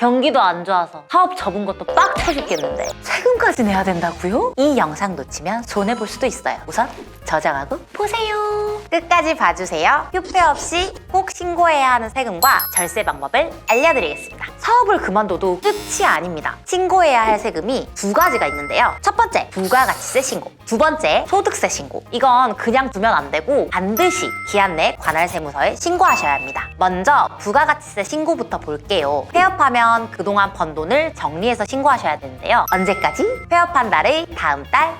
경기도 안 좋아서 사업 접은 것도 빡쳐 죽겠는데 세금까지 내야 된다고요? 이 영상 놓치면 손해볼 수도 있어요. 우선 저장하고 보세요. 끝까지 봐주세요. 휴폐 없이 꼭 신고해야 하는 세금과 절세 방법을 알려드리겠습니다. 사업을 그만둬도 끝이 아닙니다. 신고해야 할 세금이 두 가지가 있는데요. 첫 번째, 부가가치세 신고. 두 번째, 소득세 신고. 이건 그냥 두면 안 되고 반드시 기한 내 관할 세무서에 신고하셔야 합니다. 먼저 부가가치세 신고부터 볼게요. 폐업하면 그동안 번 돈을 정리해서 신고하셔야 되는데요. 언제까지? 폐업한 날의 다음 달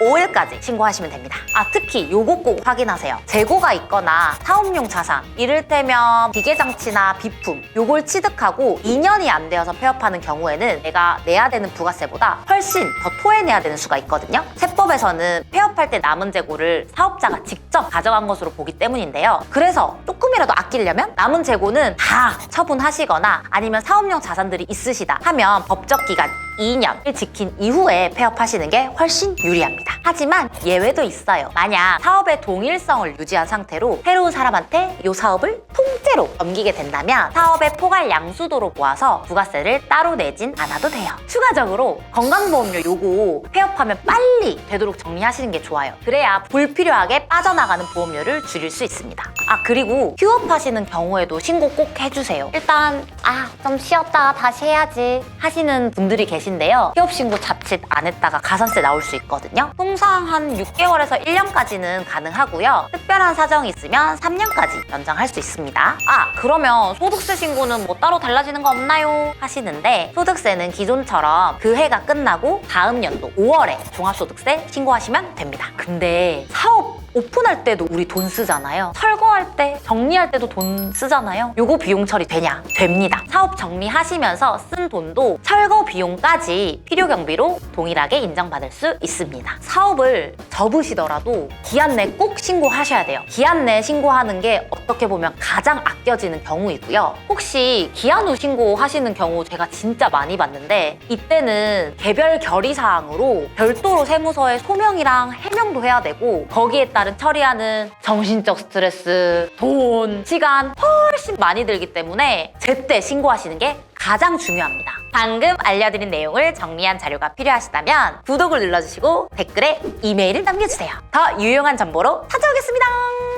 25일까지 신고하시면 됩니다. 아, 특히 요거 꼭 확인하세요. 재고가 있거나 사업용 자산, 이를테면 기계장치나 비품, 요걸 취득하고 2년이 안 되어서 폐업하는 경우에는 내가 내야 되는 부가세보다 훨씬 더 토해내야 되는 수가 있거든요. 세법에서는 폐업할 때 남은 재고를 사업자가 직접 가져간 것으로 보기 때문인데요. 그래서 조금이라도 아끼려면 남은 재고는 다 처분하시거나 아니면 사업용 자산들이 있으시다 하면 법적 기간 2년을 지킨 이후에 폐업하시는 게 훨씬 유리합니다. 하지만 예외도 있어요. 만약 사업의 동일성을 유지한 상태로 새로운 사람한테 이 사업을 통째로 넘기게 된다면 사업의 포괄 양수도로 모아서 부가세를 따로 내진 않아도 돼요. 추가적으로 건강보험료 요거 폐업하면 빨리 되도록 정리하시는 게 좋아요. 그래야 불필요하게 빠져나가는 보험료를 줄일 수 있습니다. 아 그리고 휴업하시는 경우에도 신고 꼭 해주세요. 일단 아 좀 쉬었다가 다시 해야지 하시는 분들이 계신데요. 휴업 신고 자칫 안 했다가 가산세 나올 수 있거든요. 통상 한 6개월에서 1년까지는 가능하고요. 특별한 사정이 있으면 3년까지 연장할 수 있습니다. 아 그러면 소득세 신고는 뭐 따로 달라지는 거 없나요? 하시는데 소득세는 기존처럼 그 해가 끝나고 다음 연도 5월에 종합소득세 신고하시면 됩니다. 근데 사업 오픈할 때도 우리 돈 쓰잖아요. 철거할 때, 정리할 때도 돈 쓰잖아요. 요거 비용 처리 되냐? 됩니다. 사업 정리하시면서 쓴 돈도 철거 비용까지 필요 경비로 동일하게 인정받을 수 있습니다. 사업을 접으시더라도 기한 내 꼭 신고하셔야 돼요. 기한 내 신고하는 게 어떻게 보면 가장 아껴지는 경우이고요. 혹시 기한 후 신고하시는 경우 제가 진짜 많이 봤는데 이때는 개별 결의 사항으로 별도로 세무서에 소명이랑 해 명도 해야 되고 거기에 따른 처리하는 정신적 스트레스, 돈, 시간 훨씬 많이 들기 때문에 제때 신고하시는 게 가장 중요합니다. 방금 알려드린 내용을 정리한 자료가 필요하시다면 구독을 눌러주시고 댓글에 이메일을 남겨주세요. 더 유용한 정보로 찾아오겠습니다.